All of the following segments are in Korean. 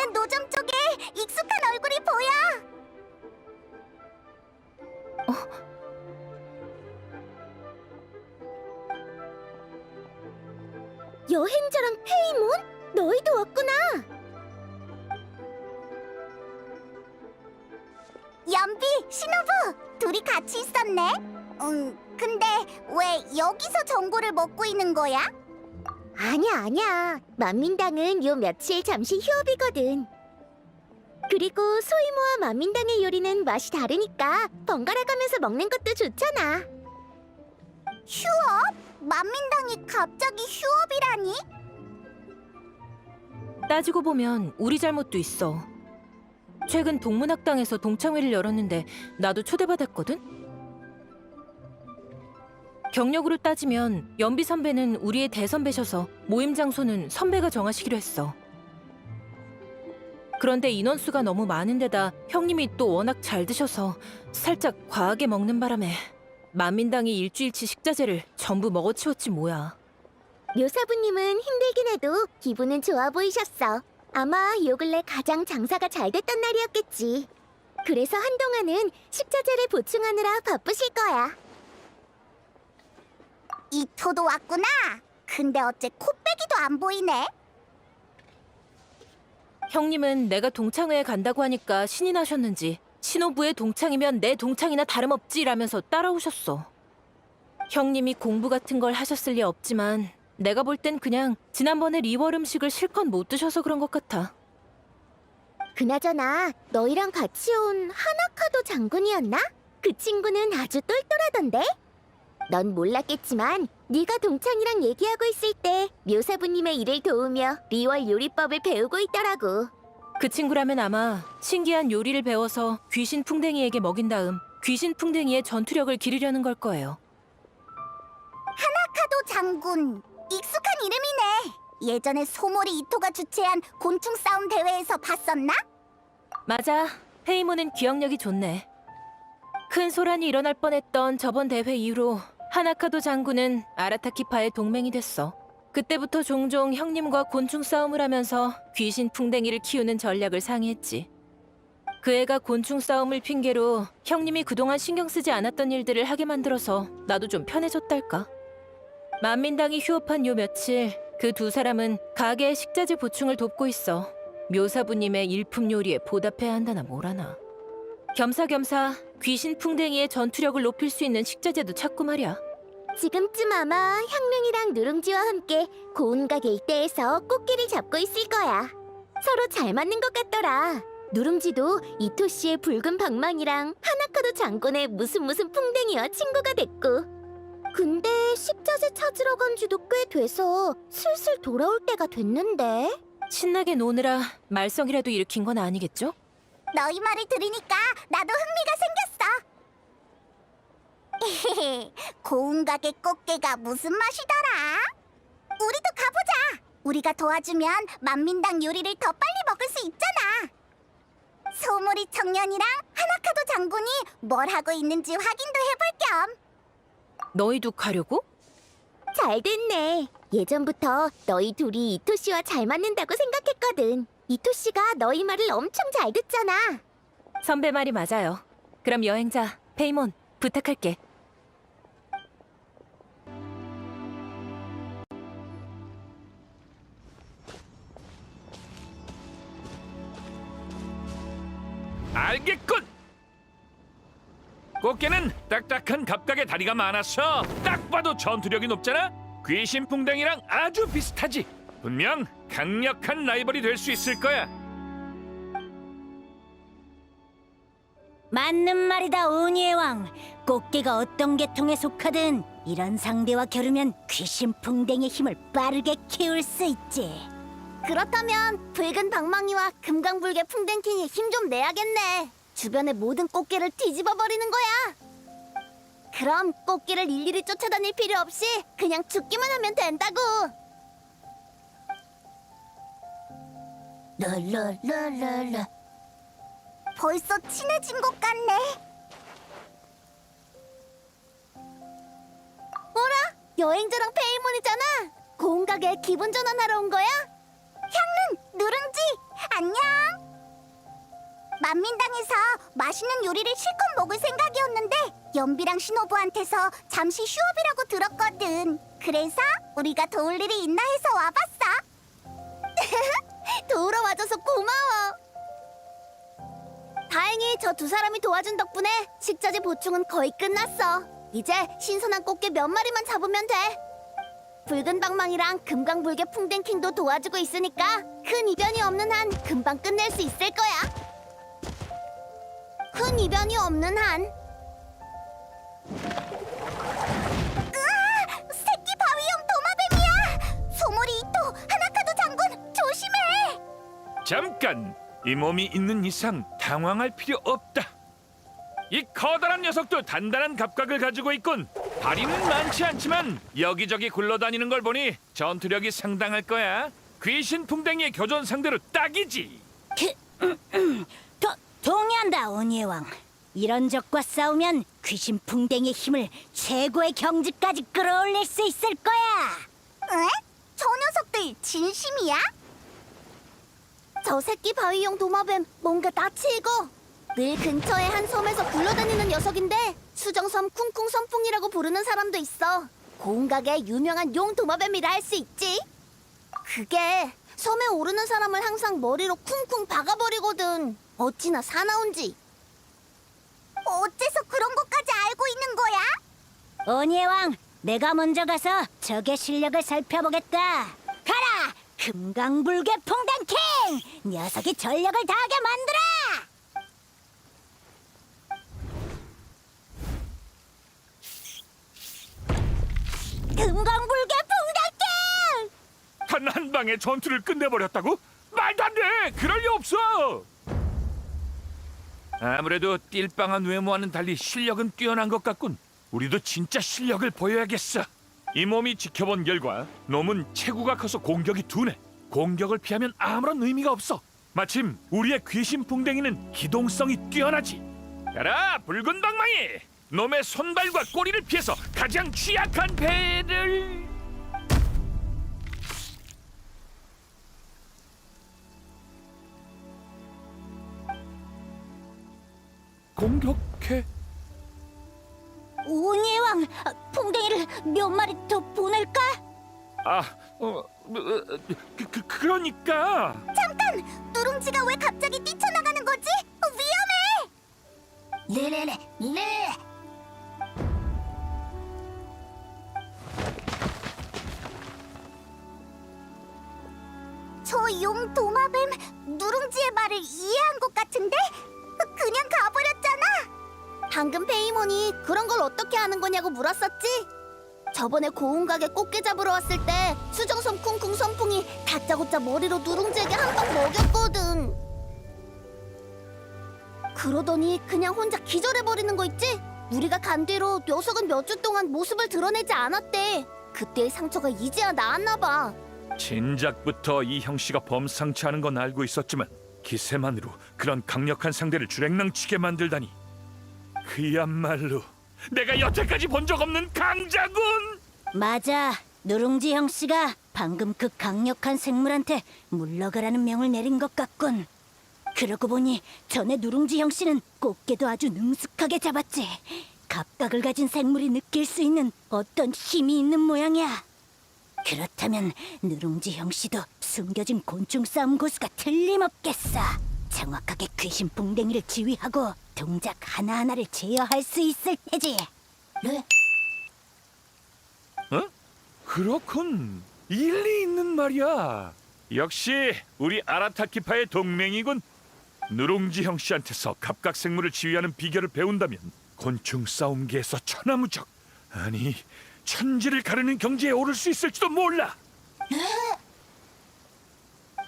있는 노점 쪽에 익숙한 얼굴이 보여. 여행자랑 페이몬? 너희도 왔구나. 연비, 신호부 둘이 같이 있었네. 음, 근데 왜 여기서 전골을 먹고 있는 거야? 아니야, 아니야. 만민당은 요 며칠 잠시 휴업이거든. 그리고 소이모와 만민당의 요리는 맛이 다르니까 번갈아 가면서 먹는 것도 좋잖아. 휴업? 만민당이 갑자기 휴업이라니? 따지고 보면 우리 잘못도 있어. 최근 동문학당에서 동창회를 열었는데 나도 초대받았거든? 경력으로 따지면 연비 선배는 우리의 대선배셔서 모임 장소는 선배가 정하시기로 했어. 그런데 인원수가 너무 많은데다 형님이 또 워낙 잘 드셔서 살짝 과하게 먹는 바람에 만민당이 일주일치 식자재를 전부 먹어치웠지 뭐야. 묘사부님은 힘들긴 해도 기분은 좋아 보이셨어. 아마 요 근래 가장 장사가 잘 됐던 날이었겠지. 그래서 한동안은 식자재를 보충하느라 바쁘실 거야. 이토도 왔구나. 근데 어째 코빼기도 안 보이네. 형님은 내가 동창회에 간다고 하니까 신이 나셨는지 신호부의 동창이면 내 동창이나 다름없지라면서 따라오셨어. 형님이 공부 같은 걸 하셨을 리 없지만 내가 볼 땐 그냥 지난번에 리월 음식을 실컷 못 드셔서 그런 것 같아. 그나저나 너희랑 같이 온 하나카도 장군이었나? 그 친구는 아주 똘똘하던데? 넌 몰랐겠지만 네가 동창이랑 얘기하고 있을 때 묘사부님의 일을 도우며 리월 요리법을 배우고 있더라고. 그 친구라면 아마 신기한 요리를 배워서 귀신 풍뎅이에게 먹인 다음 귀신 풍뎅이의 전투력을 기르려는 걸 거예요. 하나카도 장군 익숙한 이름이네. 예전에 소모리 이토가 주최한 곤충 싸움 대회에서 봤었나? 맞아. 페이모는 기억력이 좋네. 큰 소란이 일어날 뻔했던 저번 대회 이후로 하나카도 장군은 아라타키파의 동맹이 됐어. 그때부터 종종 형님과 곤충 싸움을 하면서 귀신 풍뎅이를 키우는 전략을 상의했지. 그 애가 곤충 싸움을 핑계로 형님이 그동안 신경 쓰지 않았던 일들을 하게 만들어서 나도 좀 편해졌달까. 만민당이 휴업한 요 며칠 그 두 사람은 가게의 식자재 보충을 돕고 있어. 묘사부님의 일품 요리에 보답해야 한다나 뭐라나. 겸사겸사 귀신 풍뎅이의 전투력을 높일 수 있는 식자재도 찾고 말이야. 지금쯤 아마 향릉이랑 누룽지와 함께 고운 가게 일대에서 꽃게를 잡고 있을 거야. 서로 잘 맞는 것 같더라. 누룽지도 이토 씨의 붉은 방망이랑 하나카도 장군의 무슨 무슨 풍뎅이와 친구가 됐고. 근데 식자재 찾으러 간 지도 꽤 돼서 슬슬 돌아올 때가 됐는데. 신나게 노느라 말썽이라도 일으킨 건 아니겠죠? 너희 말을 들으니까 나도 흥미가 생겼어. 고운 가게 꽃게가 무슨 맛이더라? 우리도 가보자. 우리가 도와주면 만민당 요리를 더 빨리 먹을 수 있잖아. 소몰이 청년이랑 하나카도 장군이 뭘 하고 있는지 확인도 해볼 겸. 너희도 가려고? 잘 됐네. 예전부터 너희 둘이 이토 씨와 잘 맞는다고 생각했거든. 이토 씨가 너희 말을 엄청 잘 듣잖아. 선배 말이 맞아요. 그럼 여행자 페이몬 부탁할게. 알겠군. 꽃게는 딱딱한 갑각의 다리가 많아서 딱 봐도 전투력이 높잖아. 귀신 풍뎅이랑 아주 비슷하지. 분명 강력한 라이벌이 될 수 있을 거야. 맞는 말이다 오니의 왕 꽃게가 어떤 계통에 속하든 이런 상대와 겨루면 귀신 풍뎅의 힘을 빠르게 키울 수 있지 그렇다면 붉은 방망이와 금강불개 풍뎅킹이 힘 좀 내야겠네. 주변의 모든 꽃게를 뒤집어 버리는 거야. 그럼 꽃게를 일일이 쫓아다닐 필요 없이 그냥 죽기만 하면 된다고. 랄랄랄랄라 벌써 친해진 것 같네. 어라? 여행자랑 페이몬이잖아. 가게 기분 전환하러 온 거야? 향릉, 누룽지, 안녕. 만민당에서 맛있는 요리를 실컷 먹을 생각이었는데 연비랑 신호부한테서 잠시 휴업이라고 들었거든. 그래서 우리가 도울 일이 있나 해서 와봤어. 도우러 와줘서 고마워. 다행히 저 두 사람이 도와준 덕분에 식자재 보충은 거의 끝났어. 이제 신선한 꽃게 몇 마리만 잡으면 돼. 붉은 방망이랑 금강불개 풍뎅킹도 도와주고 있으니까 큰 이변이 없는 한 금방 끝낼 수 있을 거야. 큰 이변이 없는 한. 잠깐 이 몸이 있는 이상 당황할 필요 없다. 이 커다란 녀석도 단단한 갑각을 가지고 있군. 다리는 많지 않지만 여기저기 굴러다니는 걸 보니 전투력이 상당할 거야. 귀신 풍뎅이의 교전 상대로 딱이지. 도, 동의한다, 온예왕. 이런 적과 싸우면 귀신 풍뎅이의 힘을 최고의 경지까지 끌어올릴 수 있을 거야. 에? 저 녀석들 진심이야? 저 새끼 바위용 도마뱀 뭔가 익어. 늘 근처의 한 섬에서 굴러다니는 녀석인데 수정섬 쿵쿵 선풍이라고 부르는 사람도 있어. 고운각의 유명한 용 도마뱀이라 할 수 있지. 그게 섬에 오르는 사람을 항상 머리로 쿵쿵 박아버리거든. 어찌나 사나운지. 어째서 그런 것까지 알고 있는 거야? 온예왕, 내가 먼저 가서 적의 실력을 살펴보겠다. 가라, 금강불개 풍뎅킹! 녀석이 전력을 다하게 만들어! 금강불개 풍뎅king! 단한 방에 전투를 끝내버렸다고? 말도 안 돼! 그럴 리 없어! 아무래도 띨빵한 외모와는 달리 실력은 뛰어난 것 같군. 우리도 진짜 실력을 보여야겠어. 이 몸이 지켜본 결과 놈은 체구가 커서 공격이 둔해. 공격을 피하면 아무런 의미가 없어. 마침 우리의 귀신 풍뎅이는 기동성이 뛰어나지. 가라 붉은 방망이! 놈의 손발과 꼬리를 피해서 가장 취약한 배를... 공격해. 온예왕, 풍뎅이를 몇 마리 더 보낼까? 아, 어, 어, 그, 그, 그러니까 잠깐! 누룽지가 왜 갑자기 뛰쳐나가는 거지? 어, 위험해! 레레레 레저용 도마뱀 누룽지의 말을 이해한 것 같은데? 그냥 가버렸잖아! 방금 페이몬이 그런 걸 어떻게 하는 거냐고 물었었지? 저번에 고운 가게 꽃게 잡으러 왔을 때 수정섬 쿵쿵 선풍이 다짜고짜 머리로 누룽지에게 한 방 먹였거든. 그러더니 그냥 혼자 기절해버리는 거 있지? 우리가 간 뒤로 녀석은 몇 주 동안 모습을 드러내지 않았대. 그때의 상처가 이제야 나았나 봐. 진작부터 이 형 씨가 범상치 않은 건 알고 있었지만 기세만으로 그런 강력한 상대를 주랭랑치게 만들다니 그야말로 내가 여태까지 본 적 없는 강자군. 맞아. 누룽지 형 씨가 방금 그 강력한 생물한테 물러가라는 명을 내린 것 같군. 그러고 보니 전에 누룽지 형 씨는 꽃게도 아주 능숙하게 잡았지. 갑각을 가진 생물이 느낄 수 있는 어떤 힘이 있는 모양이야. 그렇다면 누룽지 형 씨도 숨겨진 곤충 싸움 고수가 틀림없겠어. 정확하게 귀신 풍뎅이를 지휘하고 동작 하나하나를 제어할 수 있을 테지. 네? 어? 그렇군. 일리 있는 말이야. 역시 우리 아라타키파의 동맹이군. 누룽지 형 씨한테서 갑각 생물을 지휘하는 비결을 배운다면 곤충 싸움계에서 천하무적 아니 천지를 가르는 경지에 오를 수 있을지도 몰라.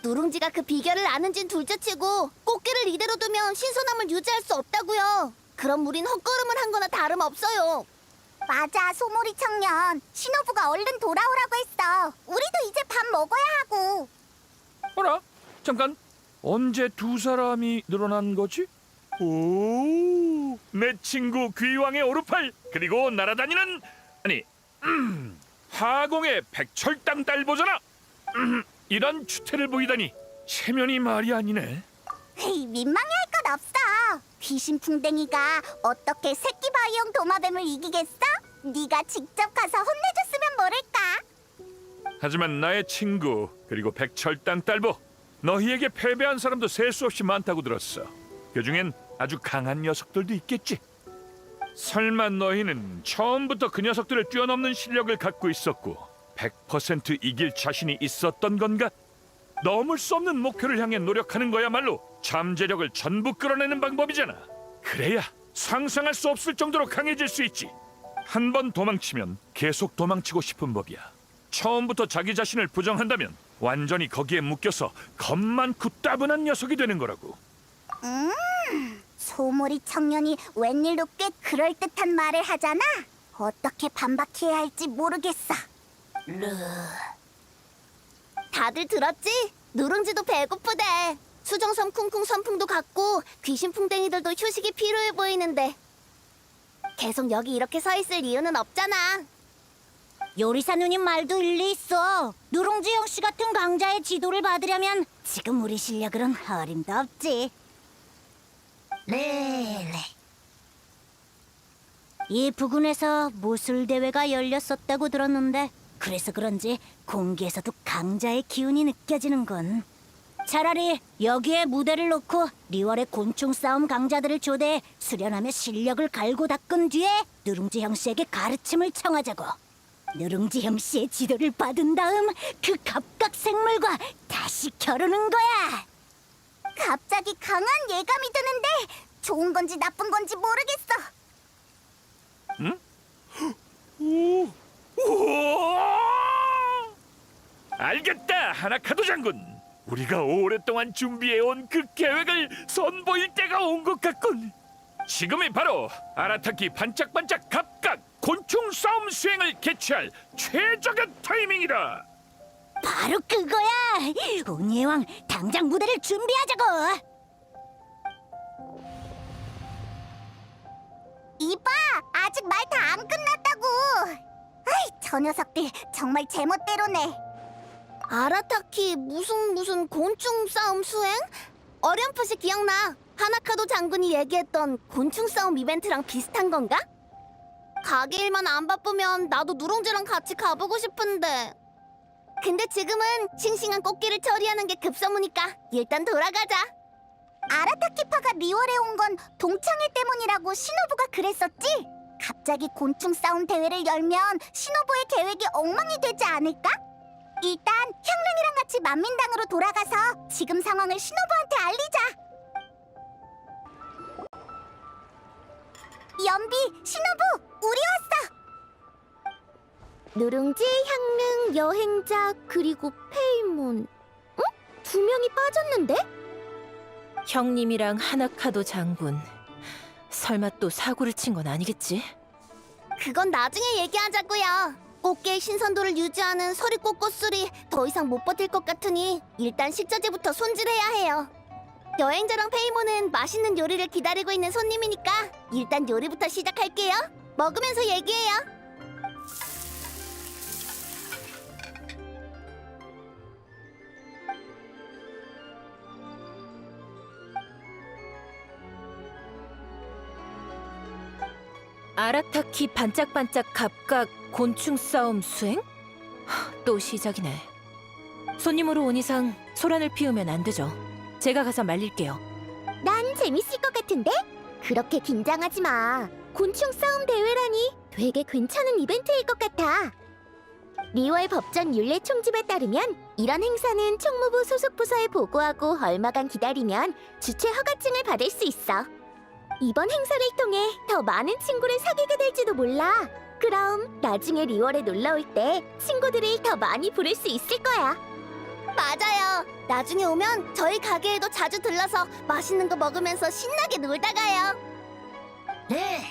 누룽지가 그 비결을 아는진 둘째치고 꽃게를 이대로 두면 신선함을 유지할 수 없다고요. 그럼 우린 헛걸음을 한 거나 다름없어요. 맞아, 소몰이 청년. 신호부가 얼른 돌아오라고 했어. 우리도 이제 밥 먹어야 하고. 어라? 잠깐. 언제 두 사람이 늘어난 거지? 오, 내 친구 귀왕의 오르팔 그리고 날아다니는 아니 음, 하공의 백철당 딸 보잖아. 음, 이런 추태를 보이다니 체면이 말이 아니네. 헤이, 민망해할 건 없어. 귀신 풍뎅이가 어떻게 새끼 바이용 도마뱀을 이기겠어? 네가 직접 가서 혼내줬으면 모를까. 하지만 나의 친구 그리고 백철당 딸보 너희에게 패배한 사람도 셀 수 없이 많다고 들었어. 그 중엔 아주 강한 녀석들도 있겠지. 설마 너희는 처음부터 그 녀석들을 뛰어넘는 실력을 갖고 있었고 100% 이길 자신이 있었던 건가? 넘을 수 없는 목표를 향해 노력하는 거야말로 잠재력을 전부 끌어내는 방법이잖아. 그래야 상상할 수 없을 정도로 강해질 수 있지. 한 번 도망치면 계속 도망치고 싶은 법이야. 처음부터 자기 자신을 부정한다면 완전히 거기에 묶여서 겁 많고 따분한 녀석이 되는 거라고. 소몰이 청년이 웬일로 꽤 그럴듯한 말을 하잖아. 어떻게 반박해야 할지 모르겠어. 다들 들었지? 누룽지도 배고프대. 수정섬 쿵쿵 선풍도 갔고 귀신 풍뎅이들도 휴식이 필요해 보이는데 계속 여기 이렇게 서 있을 이유는 없잖아. 요리사 누님 말도 일리 있어. 누룽지 형씨 같은 강자의 지도를 받으려면 지금 우리 실력으론 어림도 없지. 네. 이 부근에서 무술 대회가 열렸었다고 들었는데 그래서 그런지 공기에서도 강자의 기운이 느껴지는군. 차라리 여기에 무대를 놓고 리월의 곤충 싸움 강자들을 초대해 수련하며 실력을 갈고 닦은 뒤에 누룽지 형씨에게 가르침을 청하자고. 누룽지 형씨의 지도를 받은 다음 그 갑각 생물과 다시 겨루는 거야. 갑자기 강한 예감이 드는데 좋은 건지 나쁜 건지 모르겠어. 우와! 알겠다, 하나카도 장군. 우리가 오랫동안 준비해온 그 계획을 선보일 때가 온 것 같군. 지금이 바로 아라타키 반짝반짝 갑각 곤충 싸움 수행을 개최할 최적의 타이밍이다. 바로 그거야. 온니의 왕 당장 무대를 준비하자고. 이봐, 아직 말 다 안 끝났다고. 아이, 저 녀석들 정말 제멋대로네. 아라타키 무슨 무슨 곤충 싸움 수행? 어렴풋이 기억나. 하나카도 장군이 얘기했던 곤충 싸움 이벤트랑 비슷한 건가? 가게 일만 안 바쁘면 나도 누룽지랑 같이 가보고 싶은데. 근데 지금은 싱싱한 꽃길을 처리하는 게 급선무니까 일단 돌아가자. 아라타키파가 리월에 온 건 동창회 때문이라고 신호부가 그랬었지? 갑자기 곤충 싸움 대회를 열면 신호부의 계획이 엉망이 되지 않을까? 일단 향릉이랑 같이 만민당으로 돌아가서 지금 상황을 신호부한테 알리자. 연비, 신호부, 우리 왔어. 누룽지, 향릉, 여행자, 그리고 페이몬. 어? 두 명이 빠졌는데? 형님이랑 하나카도 장군. 설마 또 사고를 친 건 아니겠지? 그건 나중에 얘기하자고요. 꽃게의 신선도를 유지하는 서리꽃 꽃술이 더 이상 못 버틸 것 같으니 일단 식자재부터 손질해야 해요. 여행자랑 페이모는 맛있는 요리를 기다리고 있는 손님이니까 일단 요리부터 시작할게요. 먹으면서 얘기해요. 아라타키 반짝반짝 갑각 곤충 싸움 수행? 하, 또 시작이네. 손님으로 온 이상 소란을 피우면 안 되죠. 제가 가서 말릴게요. 난 재밌을 것 같은데? 그렇게 긴장하지 마. 곤충 싸움 대회라니 되게 괜찮은 이벤트일 것 같아. 리월 법전 율례 총집에 따르면 이런 행사는 총무부 소속 부서에 보고하고 얼마간 기다리면 주최 허가증을 받을 수 있어. 이번 행사를 통해 더 많은 친구를 사귀게 될지도 몰라. 그럼 나중에 리월에 놀러 올 때 친구들을 더 많이 부를 수 있을 거야. 맞아요. 나중에 오면 저희 가게에도 자주 들러서 맛있는 거 먹으면서 신나게 놀다 가요. 네.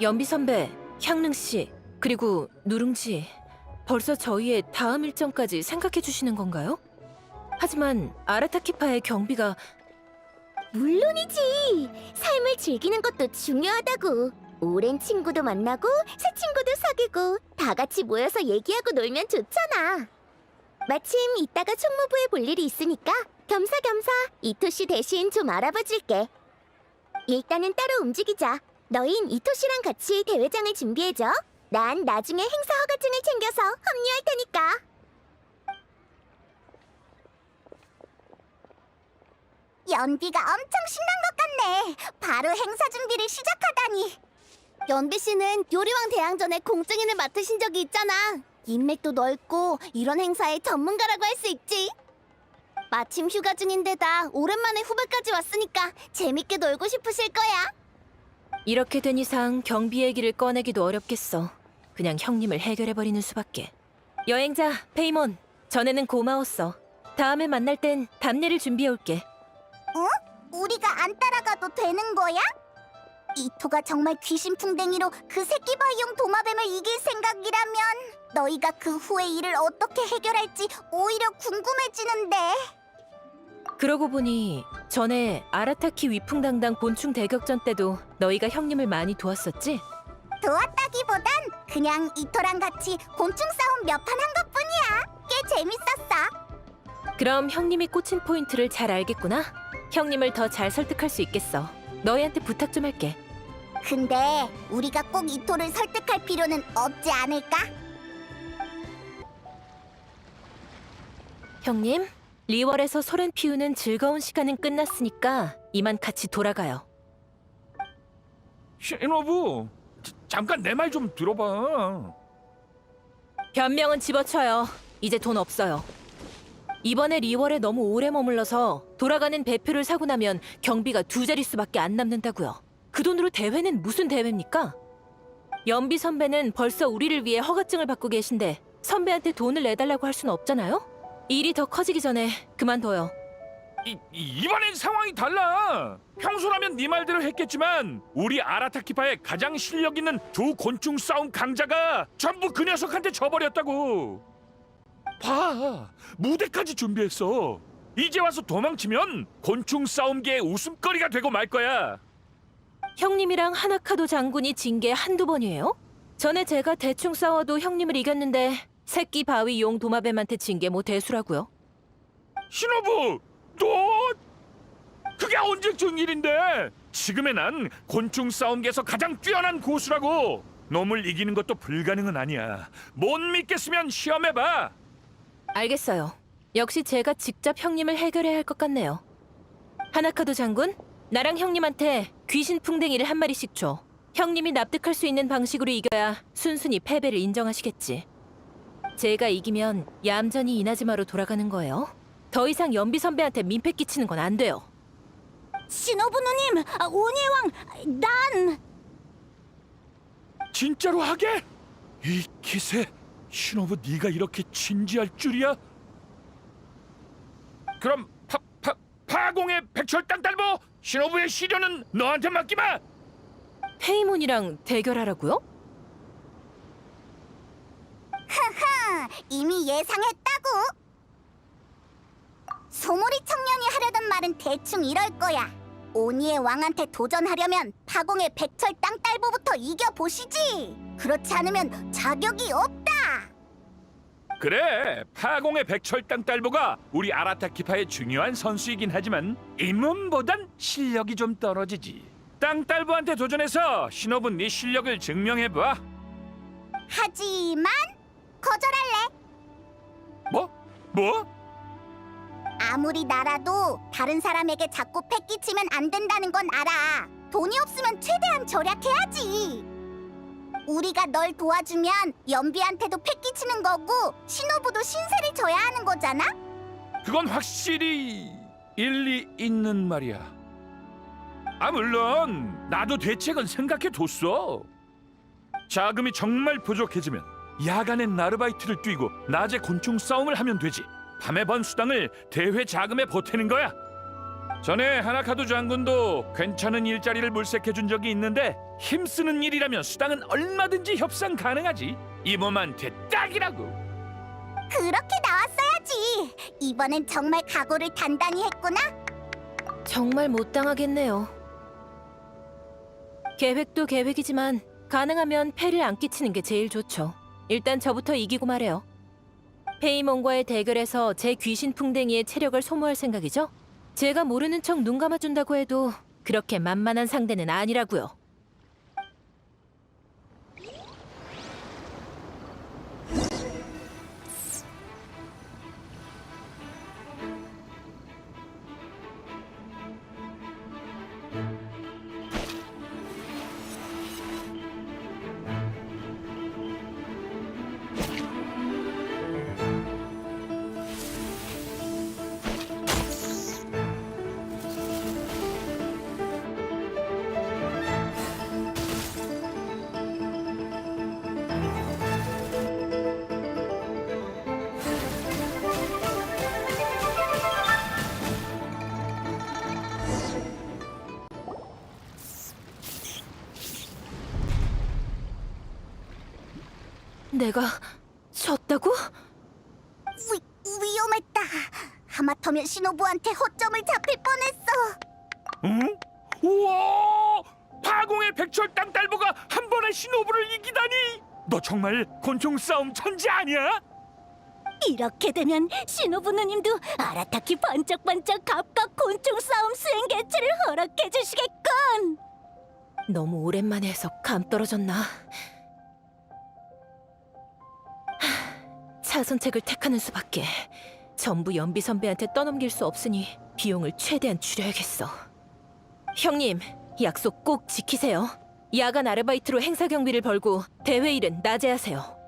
연비 선배, 향릉 씨, 그리고 누룽지. 벌써 저희의 다음 일정까지 생각해 주시는 건가요? 하지만 아라타키파의 경비가 물론이지. 삶을 즐기는 것도 중요하다고. 오랜 친구도 만나고 새 친구도 사귀고 다 같이 모여서 얘기하고 놀면 좋잖아. 마침 이따가 총무부에 볼 일이 있으니까 겸사겸사 이토 씨 대신 좀 알아봐 줄게. 일단은 따로 움직이자. 너흰 이토 씨랑 같이 대회장을 준비해줘. 난 나중에 행사 허가증을 챙겨서 합류할 테니까. 연비가 엄청 신난 것 같네. 바로 행사 준비를 시작하다니. 연비 씨는 요리왕 대항전에 공증인을 맡으신 적이 있잖아. 인맥도 넓고 이런 행사의 전문가라고 할 수 있지. 마침 휴가 중인데다 오랜만에 후배까지 왔으니까 재밌게 놀고 싶으실 거야. 이렇게 된 이상 경비 얘기를 꺼내기도 어렵겠어. 그냥 형님을 해결해버리는 수밖에. 여행자, 페이몬. 전에는 고마웠어. 다음에 만날 땐 답례를 준비해올게. 우리가 안 따라가도 되는 거야? 이토가 정말 귀신풍뎅이로 그 새끼 바이용 도마뱀을 이길 생각이라면 너희가 그 후에 일을 어떻게 해결할지 오히려 궁금해지는데 그러고 보니 전에 아라타키 위풍당당 곤충 대격전 때도 너희가 형님을 많이 도왔었지? 도왔다기보단 그냥 이토랑 같이 곤충 싸움 몇 판 한 것뿐이야 꽤 재밌었어 그럼 형님이 꽂힌 포인트를 잘 알겠구나. 형님을 더 잘 설득할 수 있겠어. 너희한테 부탁 좀 할게. 근데 우리가 꼭 이토를 설득할 필요는 없지 않을까? 형님, 리월에서 소렌 피우는 즐거운 시간은 끝났으니까 이만 같이 돌아가요. 신호부 자- 잠깐 내 말 좀 들어봐. 변명은 집어쳐요. 이제 돈 없어요. 이번에 리월에 너무 오래 머물러서 돌아가는 배표를 사고 나면 경비가 두 자릿수밖에 안 남는다고요. 그 돈으로 대회는 무슨 대회입니까? 연비 선배는 벌써 우리를 위해 허가증을 받고 계신데 선배한테 돈을 내달라고 할 수는 없잖아요? 일이 더 커지기 전에 그만둬요. 이, 이- 이번엔 상황이 달라. 평소라면 네 말대로 했겠지만 우리 아라타키파의 가장 실력 있는 두 곤충 싸움 강자가 전부 그 녀석한테 져버렸다고. 봐, 무대까지 준비했어. 이제 와서 도망치면 곤충 싸움계의 웃음거리가 되고 말 거야. 형님이랑 하나카도 장군이 진 게 한두 번이에요? 전에 제가 대충 싸워도 형님을 이겼는데 새끼 바위 용 도마뱀한테 진 게 뭐 대수라고요? 신호부, 너 그게 언제쯤 일인데? 지금의 난 곤충 싸움계에서 가장 뛰어난 고수라고. 놈을 이기는 것도 불가능은 아니야. 못 믿겠으면 시험해봐. 알겠어요. 역시 제가 직접 형님을 해결해야 할 것 같네요. 하나카도 장군, 나랑 형님한테 귀신 풍뎅이를 한 마리씩 줘. 형님이 납득할 수 있는 방식으로 이겨야 순순히 패배를 인정하시겠지. 제가 이기면 얌전히 이나즈마로 돌아가는 거예요. 더 이상 연비 선배한테 민폐 끼치는 건 안 돼요. 신호부 누님, 아, 온이의 왕, 난 진짜로 하게? 이 기세, 신호부 네가 이렇게 진지할 줄이야? 그럼 파, 파, 파공의 백철 땅딸보 신호부의 시련은 너한테 맡기마. 페이몬이랑 대결하라고요? 하, 이미 예상했다고. 소몰이 청년이 하려던 말은 대충 이럴 거야. 오니의 왕한테 도전하려면 파공의 백철 땅딸보부터 이겨보시지. 그렇지 않으면 자격이 없다. 그래, 파공의 백철 땅딸보가 우리 아라타키파의 중요한 선수이긴 하지만 임원보단 실력이 좀 떨어지지. 땅 딸보한테 도전해서 신호부 네 실력을 증명해봐. 하지만 거절할래. 뭐? 뭐? 아무리 나라도 다른 사람에게 자꾸 패 끼치면 안 된다는 건 알아. 돈이 없으면 최대한 절약해야지. 우리가 널 도와주면 연비한테도 패 끼치는 거고 신호부도 신세를 져야 하는 거잖아. 그건 확실히 일리 있는 말이야. 아 물론 나도 대책은 생각해 뒀어. 자금이 정말 부족해지면 야간엔 아르바이트를 뛰고 낮에 곤충 싸움을 하면 되지. 밤에 번 수당을 대회 자금에 보태는 거야. 전에 하나카도 장군도 괜찮은 일자리를 물색해 준 적이 있는데 힘쓰는 일이라면 수당은 얼마든지 협상 가능하지. 이몸한테 딱이라고. 그렇게 나왔어야지. 이번엔 정말 각오를 단단히 했구나. 정말 못 당하겠네요. 계획도 계획이지만 가능하면 패를 안 끼치는 게 제일 좋죠. 일단 저부터 이기고 말해요. 페이몬과의 대결에서 제 귀신 풍뎅이의 체력을 소모할 생각이죠? 제가 모르는 척 눈 감아준다고 해도 그렇게 만만한 상대는 아니라고요. 내가 졌다고? 위, 위험했다. 하마터면 신호부한테 허점을 잡힐 뻔했어. 응? 우와! 파공의 백철 땅딸보가 한 번에 신호부를 이기다니! 너 정말 곤충 싸움 천재 아니야? 이렇게 되면 신호부 누님도 아라타키 반짝반짝 갑각 곤충 싸움 수행 개최를 허락해 주시겠군. 너무 오랜만에 해서 감 떨어졌나? 하, 차선책을 택하는 수밖에. 전부 연비 선배한테 떠넘길 수 없으니 비용을 최대한 줄여야겠어. 형님, 약속 꼭 지키세요. 야간 아르바이트로 행사 경비를 벌고 대회 일은 낮에 하세요.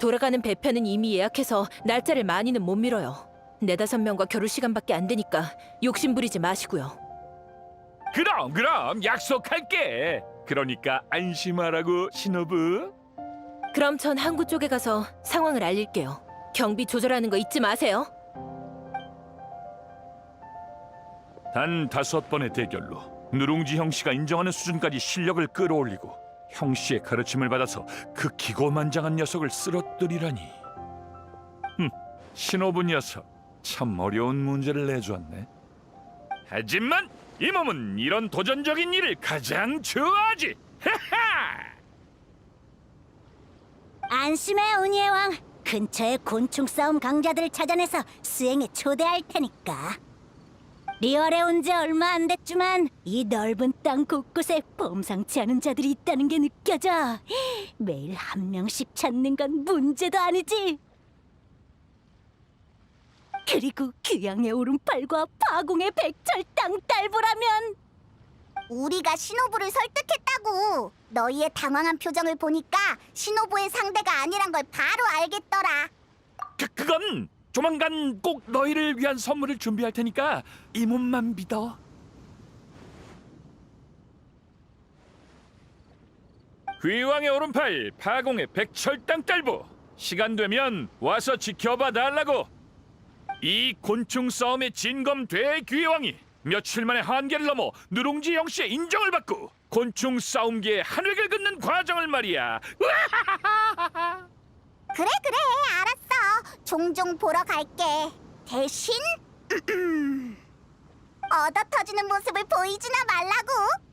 돌아가는 배편은 이미 예약해서 날짜를 많이는 못 미뤄요. 네다섯 명과 겨룰 시간밖에 안 되니까 욕심 부리지 마시고요. 그럼 그럼 약속할게. 그러니까 안심하라고 신호부. 그럼 전 항구 쪽에 가서 상황을 알릴게요. 경비 조절하는 거 잊지 마세요. 단 다섯 번의 대결로 누룽지 형 씨가 인정하는 수준까지 실력을 끌어올리고 형 씨의 가르침을 받아서 그 기고만장한 녀석을 쓰러뜨리라니. 흠, 신호부 녀석 참 어려운 문제를 내주었네. 하지만 이 몸은 이런 도전적인 일을 가장 좋아하지. 안심해 운이의 왕. 근처에 곤충 싸움 강자들을 찾아내서 수행에 초대할 테니까. 리얼에 온 지 얼마 안 됐지만 이 넓은 땅 곳곳에 범상치 않은 자들이 있다는 게 느껴져. 매일 한 명씩 찾는 건 문제도 아니지. 그리고 귀양의 오른팔과 파공의 백철 땅딸보라면 우리가 신호부를 설득했다고. 너희의 당황한 표정을 보니까 신호부의 상대가 아니란 걸 바로 알겠더라. 그, 그건 조만간 꼭 너희를 위한 선물을 준비할 테니까 이 몸만 믿어. 귀왕의 오른팔, 파공의 백철땅 딸보. 시간 되면 와서 지켜봐 달라고. 이 곤충 싸움의 진검 대귀왕이 며칠 만에 한계를 넘어 누룽지 영씨의 인정을 받고 곤충 싸움계의 한 획을 긋는 과정을 말이야. 그래 그래 알았어. 종종 보러 갈게. 대신 얻어 터지는 모습을 보이지나 말라고.